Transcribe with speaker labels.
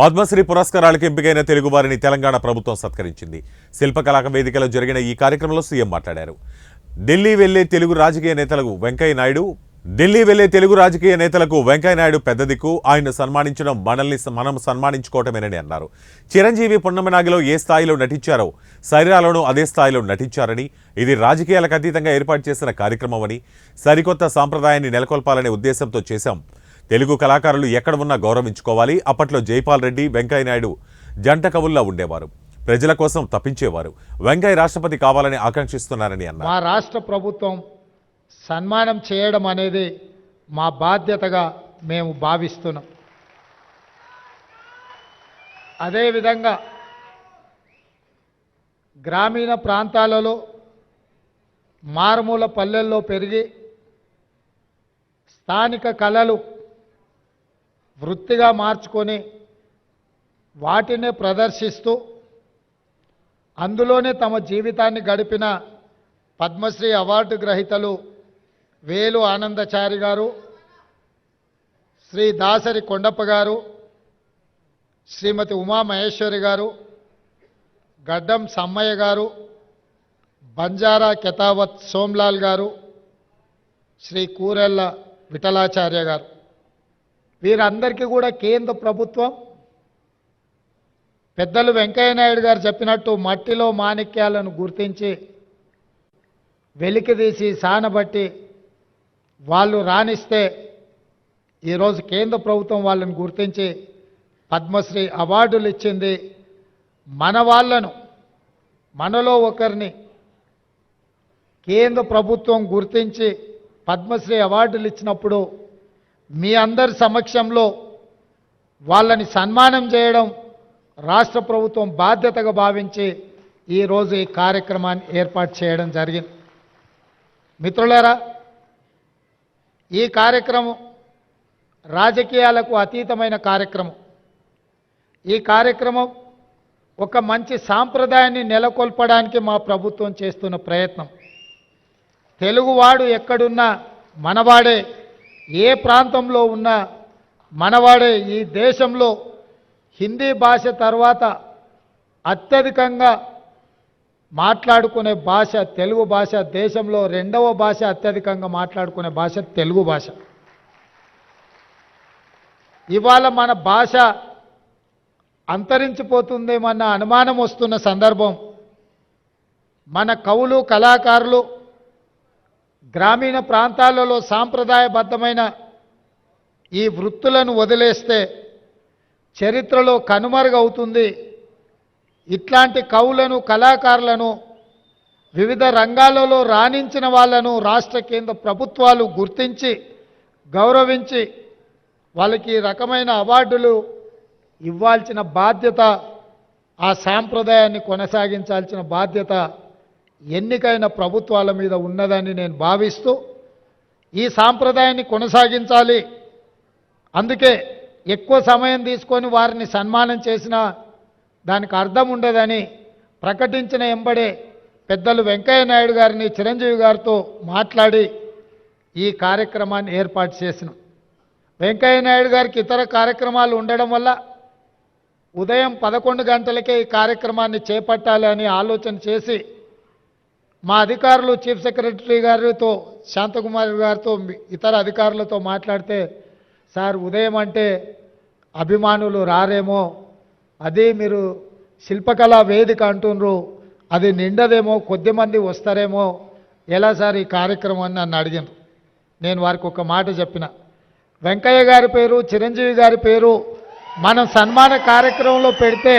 Speaker 1: పద్మశ్రీ పురస్కారాలకు ఎంపికైన తెలుగువారిని తెలంగాణ ప్రభుత్వం సత్కరించింది. శిల్పకళా వేదికలో జరిగిన ఈ కార్యక్రమంలో సీఎం మాట్లాడారు. ఢిల్లీ వెళ్ళే తెలుగు రాజకీయ నేతలకు వెంకయ్య నాయుడు ఢిల్లీ వెళ్ళే తెలుగు రాజకీయ నేతలకు వెంకయ్య నాయుడు పెద్ద దిక్కు ఆయన సన్మానించడం మనల్ని మనం సన్మానించుకోవటమేనని అన్నారు. చిరంజీవి పున్నమనాగిలో ఏ స్థాయిలో నటించారో శరీరాలను అదే స్థాయిలో నటించారని ఇది రాజకీయాలకు అతీతంగా ఏర్పాటు చేసిన కార్యక్రమమని సరికొత్త సాంప్రదాయాన్ని నెలకొల్పాలనే ఉద్దేశంతో చేశాం. తెలుగు కళాకారులు ఎక్కడ ఉన్నా గౌరవించుకోవాలి. అప్పట్లో జైపాల్ రెడ్డి వెంకయ్య నాయుడు జంట కవుల్లా ఉండేవారు. ప్రజల కోసం తప్పించేవారు. వెంకయ్య రాష్ట్రపతి కావాలని ఆకాంక్షిస్తున్నారని అన్నారు.
Speaker 2: మా రాష్ట్ర ప్రభుత్వం సన్మానం చేయడం అనేది మా బాధ్యతగా మేము భావిస్తున్నాం. అదేవిధంగా గ్రామీణ ప్రాంతాలలో మారుమూల పల్లెల్లో పెరిగి స్థానిక కళలు వృత్తిగా మార్చుకొని వాటిని ప్రదర్శిస్తూ అందులోనే తమ జీవితాన్ని గడిపిన పద్మశ్రీ అవార్డు గ్రహీతలు వేలు ఆనందచారి గారు శ్రీ దాసరి కొండప్ప గారు శ్రీమతి ఉమా మహేశ్వరి గారు గడ్డం సమ్మయ్య గారు బంజారా కెతావత్ సోమ్లాల్ గారు శ్రీ కూరెళ్ళ విఠలాచార్య గారు. వీరందరికీ కూడా కేంద్ర ప్రభుత్వం పెద్దలు వెంకయ్య నాయుడు గారు చెప్పినట్టు మట్టిలో మాణిక్యాలను గుర్తించి వెలికితీసి సానబట్టి వాళ్ళు రాణిస్తే ఈరోజు కేంద్ర ప్రభుత్వం వాళ్ళని గుర్తించి పద్మశ్రీ అవార్డులు ఇచ్చింది మన వాళ్ళను మనలో ఒకరిని కేంద్ర ప్రభుత్వం గుర్తించి పద్మశ్రీ అవార్డులు ఇచ్చినప్పుడు మీ అందరి సమక్షంలో వాళ్ళని సన్మానం చేయడం రాష్ట్ర ప్రభుత్వం బాధ్యతగా భావించి ఈరోజు ఈ కార్యక్రమాన్ని ఏర్పాటు చేయడం జరిగింది. మిత్రులారా ఈ కార్యక్రమం రాజకీయాలకు అతీతమైన కార్యక్రమం. ఈ కార్యక్రమం ఒక మంచి సాంప్రదాయాన్ని నెలకొల్పడానికి మా ప్రభుత్వం చేస్తున్న ప్రయత్నం. తెలుగువాడు ఎక్కడున్నా మనవాడే. ఏ ప్రాంతంలో ఉన్నా మనవాడే ఈ దేశంలో హిందీ భాష తర్వాత అత్యధికంగా మాట్లాడుకునే భాష తెలుగు భాష దేశంలో రెండవ భాష అత్యధికంగా మాట్లాడుకునే భాష తెలుగు భాష. ఇవాళ మన భాష అంతరించిపోతుందేమన్న అనుమానం వస్తున్న సందర్భం మన కవులు కళాకారులు గ్రామీణ ప్రాంతాలలో సాంప్రదాయబద్ధమైన ఈ వృత్తులను వదిలేస్తే చరిత్రలో కనుమరుగవుతుంది. ఇట్లాంటి కవులను కళాకారులను వివిధ రంగాలలో రాణించిన వాళ్ళను రాష్ట్ర కేంద్ర ప్రభుత్వాలు గుర్తించి గౌరవించి వాళ్ళకి రకమైన అవార్డులు ఇవ్వాల్సిన బాధ్యత ఆ సాంప్రదాయాన్ని కొనసాగించాల్సిన బాధ్యత ఎన్నికైన ప్రభుత్వాల మీద ఉన్నదని నేను భావిస్తూ ఈ సాంప్రదాయాన్ని కొనసాగించాలి. అందుకే ఎక్కువ సమయం తీసుకొని వారిని సన్మానం చేసినా దానికి అర్థం ఉండదని ప్రకటించిన ఎంబడే పెద్దలు వెంకయ్య నాయుడు గారిని చిరంజీవి గారితో మాట్లాడి ఈ కార్యక్రమాన్ని ఏర్పాటు చేసినాం. వెంకయ్య నాయుడు గారికి ఇతర కార్యక్రమాలు ఉండడం వల్ల ఉదయం పదకొండు గంటలకే ఈ కార్యక్రమాన్ని చేపట్టాలి అని ఆలోచన చేసి మా అధికారులు చీఫ్ సెక్రటరీ గారితో శాంతకుమార్ గారితో ఇతర అధికారులతో మాట్లాడితే సార్ ఉదయం అంటే అభిమానులు రారేమో అది మీరు శిల్పకళా వేదిక అంటున్నారు అది నిండదేమో కొద్ది మంది వస్తారేమో ఎలా సార్ ఈ కార్యక్రమం? అని నన్ను అడిగారు నేను వారికి ఒక మాట చెప్పిన. వెంకయ్య గారి పేరు చిరంజీవి గారి పేరు మనం సన్మాన కార్యక్రమంలో పెడితే